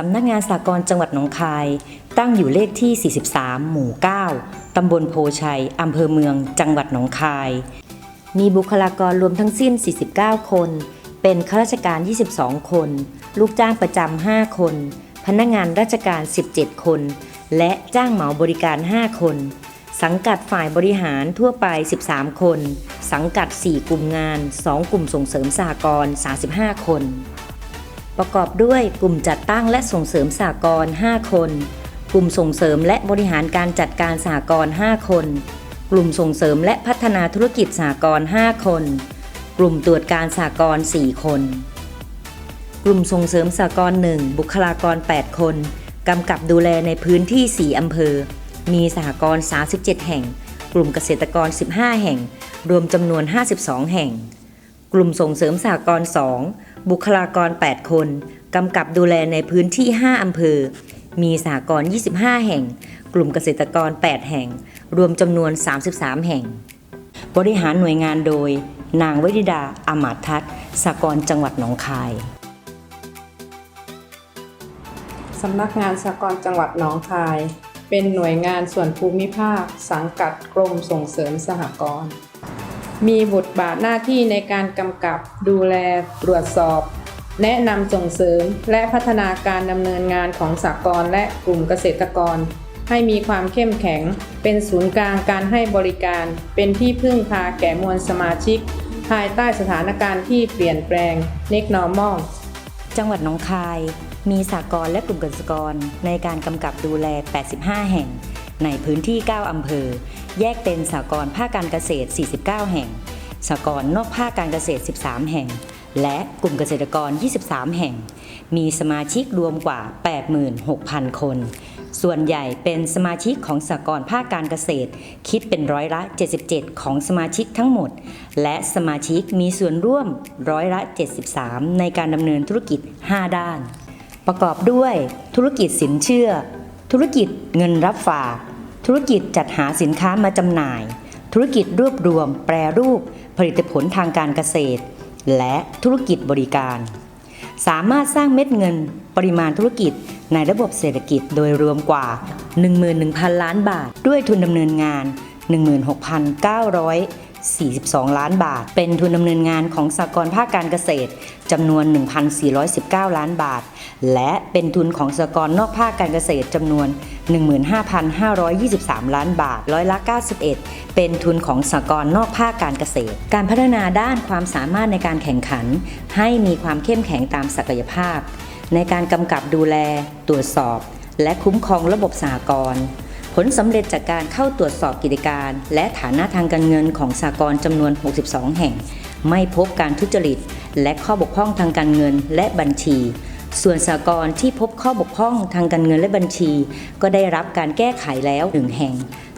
สำนักงานสากลจังหวัดหนองคาย ตั้งอยู่เลขที่ 43 หมู่ 9 ตำบลโพชัย อำเภอเมือง จังหวัดหนองคาย มีบุคลากรรวมทั้งสิ้น 49 คน เป็นข้าราชการ 22 คน ลูกจ้างประจำ 5 คน พนักงานราชการ 17 คน และจ้างเหมาบริการ 5 คน สังกัดฝ่ายบริหารทั่วไป 13 คน สังกัด 4 กลุ่มงาน 2 กลุ่มส่งเสริมสหกรณ์ 35 คน ประกอบด้วยกลุ่มจัดตั้งและส่งเสริมสหกร5คน กลุ่มส่งเสริมและบริหารการจัดการสหกร5คน กลุ่มส่งเสริมและพัฒนาธุรกิจสหกร5คน กลุ่มตรวจการสหกร4คน กลุ่มส่งเสริมสหกร1บุคลากร 8 คนกำกับดูแลในพื้นที่ 4 อำเภอ มีสหกรณ์ 37 แห่ง กลุ่มเกษตรกร 15 แห่ง รวมจำนวน 52 แห่ง กลุ่มส่งเสริมสหกรณ์ 2 บุคลากร 8 คน กำกับดูแลในพื้นที่ 5 อำเภอ มีสหกรณ์ 25 แห่ง กลุ่มเกษตรกร 8 แห่ง รวมจำนวน 33 แห่ง บริหารหน่วยงานโดย นางวริดาอมาทัศสหกรณ์จังหวัดหนองคายสำนักงานสหกรณ์จังหวัดหนองคาย เป็นหน่วยงานส่วนภูมิภาค สังกัดกรมส่งเสริมสหกรณ์ มีบทบาทหน้าที่ในการกำกับดูแลตรวจสอบ แนะนำส่งเสริมและพัฒนาการดำเนินงานของสหกรณ์และกลุ่มเกษตรกร ให้มีความเข้มแข็ง เป็นศูนย์กลางการให้บริการ เป็นที่พึ่งพาแก่มวลสมาชิก ภายใต้สถานการณ์ที่เปลี่ยนแปลง Next Normal จังหวัดหนองคาย มีสากลและกลุ่มเกษตรกรในการกำกับดูแล 85 แห่ง ในพื้นที่ 9 อำเภอ แยกเป็นสากลภาคการเกษตร 49 แห่ง สากลนอกภาคการเกษตร 13 แห่ง และกลุ่มเกษตรกร 23 แห่ง มีสมาชิกรวมกว่า 86,000 คน ส่วนใหญ่เป็นสมาชิกของสากลภาคการเกษตร คิดเป็นร้อยละ 77 ของสมาชิกทั้งหมด และสมาชิกมีส่วนร่วมร้อยละ 73 ในการดำเนินธุรกิจ 5 ด้าน ประกอบด้วยธุรกิจสินเชื่อ ธุรกิจเงินรับฝาก ธุรกิจจัดหาสินค้ามาจำหน่าย ธุรกิจรวบรวม แปรรูป ผลิตผลทางการเกษตร และธุรกิจบริการ สามารถสร้างเม็ดเงินปริมาณธุรกิจในระบบเศรษฐกิจโดยรวมกว่า 11,000 ล้านบาท ด้วยทุนดำเนินงาน 42 ล้านบาท เป็นทุนดำเนินงานของสากลภาคการเกษตรจำนวน 1,419 ล้านบาท และเป็นทุนของสากลนอกภาคการเกษตรจำนวน 15,523 ล้านบาท ร้อยละ 91 เป็นทุนของสากลนอกภาคการเกษตร การพัฒนาด้านความสามารถในการแข่งขัน ให้มีความเข้มแข็งตามศักยภาพ ในการกำกับดูแล ตรวจสอบ และคุ้มครองระบบสหกรณ์ ผลสำเร็จจากการเข้าตรวจสอบกิจการ และฐานะทางการเงินของสหกรณ์จำนวน 62 แห่ง ไม่พบการทุจริต และข้อบกพร่องทางการเงินและบัญชี ส่วนสหกรณ์ที่พบข้อบกพร่องทางการเงินและบัญชี ก็ได้รับการแก้ไขแล้วหนึ่งแห่ง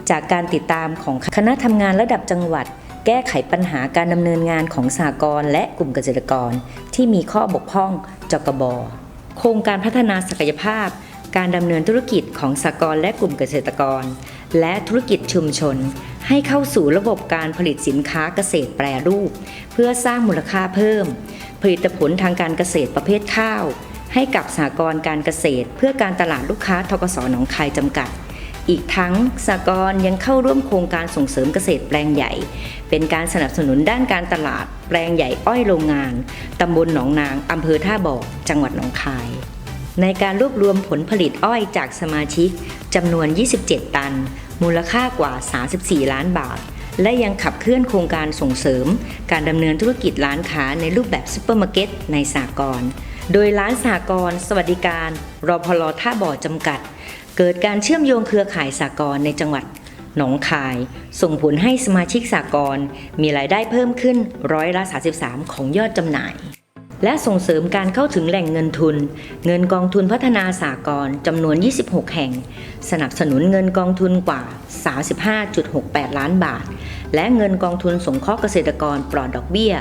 จากการติดตามของคณะทำงานระดับจังหวัด แก้ไขปัญหาการดำเนินงานของสหกรณ์และกลุ่มเกษตรกร ที่มีข้อบกพร่องจกบโครงการพัฒนาศักยภาพ การดำเนินธุรกิจของสหกรและกลุ่มเกษตรกร และธุรกิจชุมชน ให้เข้าสู่ระบบการผลิตสินค้าเกษตรแปรรูป เพื่อสร้างมูลค่าเพิ่ม ผลิตผลทางการเกษตรประเภทข้าว ให้กับสหกรณ์การเกษตร เพื่อการตลาดลูกค้าทกสหนองคายจำกัดอีกทั้งสหกรณ์ยังเข้าร่วมโครงการส่งเสริมเกษตรแปลงใหญ่ เป็นการสนับสนุนด้านการตลาด แปลงใหญ่อ้อยโรงงาน ตำบลหนองนาง อำเภอท่าบ่อจังหวัดหนองคาย ในการรวบรวมผลผลิตอ้อยจากสมาชิกจำนวน 27 ตัน มูลค่ากว่า 34 ล้านบาท และยังขับเคลื่อนโครงการส่งเสริม การดำเนินธุรกิจร้านค้าในรูปแบบซุปเปอร์มาร์เก็ตในสากลโดยร้านสากลสวัสดิการรอพลท่าบ่อจำกัด เกิดการเชื่อมโยงเครือข่ายสากลในจังหวัดหนองคาย ส่งผลให้สมาชิกสากลมีรายได้เพิ่มขึ้นร้อยละ 33 ของยอดจำหน่าย และส่งเสริมการเข้าถึงแหล่งเงินทุน เงินกองทุนพัฒนาสากลจำนวน 26 แห่ง สนับสนุนเงินกองทุนกว่า 35.68 ล้านบาท และเงินกองทุนสงเคราะห์เกษตรกรปลอดดอกเบี้ย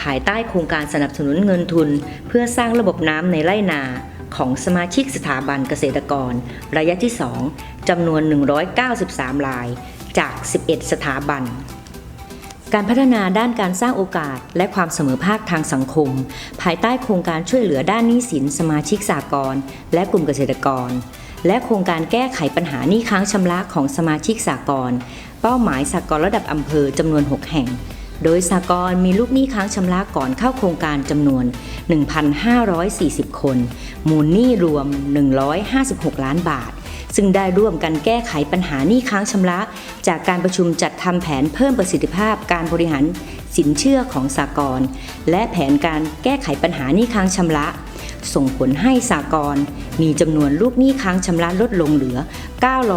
ภายใต้โครงการสนับสนุนเงินทุน เพื่อสร้างระบบน้ำในไร่นาของสมาชิกสถาบันเกษตรกร ระยะที่ 2จำนวน 193ราย จาก 11 สถาบัน การพัฒนาด้านการสร้างโอกาส และความเสมอภาคทางสังคม ภายใต้โครงการช่วยเหลือด้านหนี้สินสมาชิกสากลและกลุ่มเกษตรกร และโครงการแก้ไขปัญหาหนี้ค้างชำระของสมาชิกสากลเป้าหมายสากลระดับอำเภอจำนวน 6 แห่ง โดยสากลมีลูกหนี้ค้างชำระก่อนเข้าโครงการจำนวน 1,540 คน มูลหนี้รวม 156 ล้านบาท ซึ่งได้ร่วมกันแก้ไขปัญหาหนี้ค้างชำระ จากการประชุมจัดทำแผนเพิ่มประสิทธิภาพการบริหารสินเชื่อของสากลและแผนการแก้ไขปัญหาหนี้ค้างชำระ ส่งผลให้สากลมีจำนวนลูกหนี้ค้างชำระลดลงเหลือ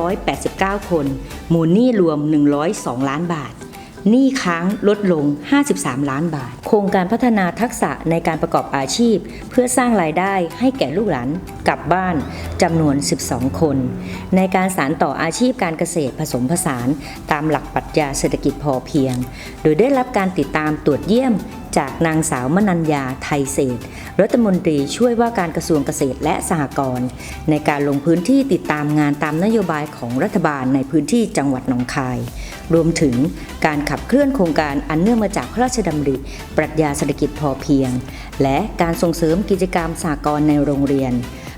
989 คน มูลหนี้รวม 102 ล้านบาท หนี้ค้างลดลง 53 ล้านบาท โครงการพัฒนาทักษะในการประกอบอาชีพ เพื่อสร้างรายได้ให้แก่ลูกหลานกลับบ้านจำนวน 12 คน ในการสานต่ออาชีพการเกษตรผสมผสาน ตามหลักปรัชญาเศรษฐกิจพอเพียง โดยได้รับการติดตามตรวจเยี่ยม จากนางสาวมนัญญาไทยเศรษฐรัฐมนตรีช่วยว่าการกระทรวงเกษตรและสหกรณ์ในการลงพื้นที่ติดตามงานตามนโยบายของรัฐบาลในพื้นที่จังหวัดหนองคาย รวมถึงการขับเคลื่อนโครงการอันเนื่องมาจากพระราชดำริ ปรัชญาเศรษฐกิจพอเพียง และการส่งเสริมกิจกรรมสากลในโรงเรียน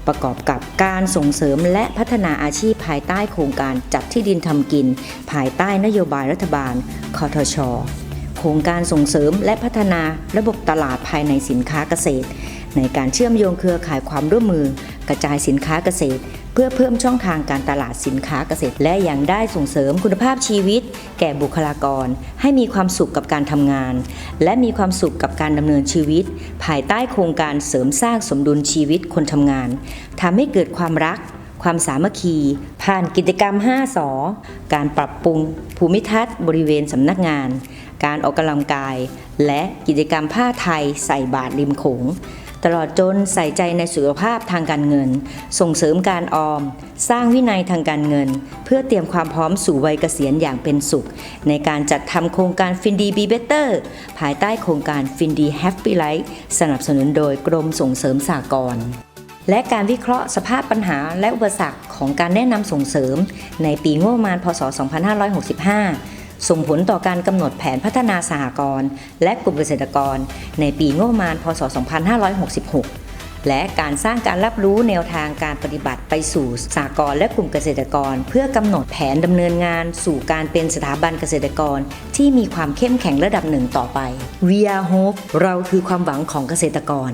ประกอบกับการส่งเสริมและพัฒนาอาชีพภายใต้โครงการจัดที่ดินทำกิน ภายใต้นโยบายรัฐบาล คอทช ครงการส่งเสริมและพัฒนาระบบตลาดภายในสินค้าเกษตร ในการเชื่อมโยงเครือข่ายความร่วมมือ กระจายสินค้าเกษตร เพื่อเพิ่มช่องทางการตลาดสินค้าเกษตร และยังได้ส่งเสริมคุณภาพชีวิต แก่บุคลากร ให้มีความสุขกับการทำงาน และมีความสุขกับการดำเนินชีวิต ภายใต้โครงการเสริมสร้างสมดุลชีวิตคนทำงานทำให้เกิดความรักความสามัคคี ผ่านกิจกรรม 5สอการปรับปรุงภูมิทัศน์บริเวณสำนักงาน การออกกำลังกาย และกิจกรรมผ้าไทยใส่บาตรริมโขง ตลอดจนใส่ใจในสุขภาพทางการเงิน ส่งเสริมการออม สร้างวินัยทางการเงิน เพื่อเตรียมความพร้อมสู่วัยเกษียณอย่างเป็นสุข ในการจัดทำโครงการฟินดีบีเบเตอร์ภายใต้โครงการฟินดีแฮปปี้ไลท์สนับสนุนโดยกรมส่งเสริมสากลและการวิเคราะห์สภาพปัญหาและอุปสรรคของการแนะนำส่งเสริม ในปีงบประมาณพศ 2565 ส่งผลต่อการกำหนดแผนพัฒนาสหกรณ์และกลุ่มเกษตรกร ในปีงบประมาณพศ 2566 และการสร้างการรับรู้แนวทางการปฏิบัติไปสู่สหกรณ์และกลุ่มเกษตรกร เพื่อกำหนดแผนดำเนินงานสู่การเป็นสถาบันเกษตรกร ที่มีความเข้มแข็งระดับหนึ่งต่อไป We are hope เราคือความหวังของเกษตรกร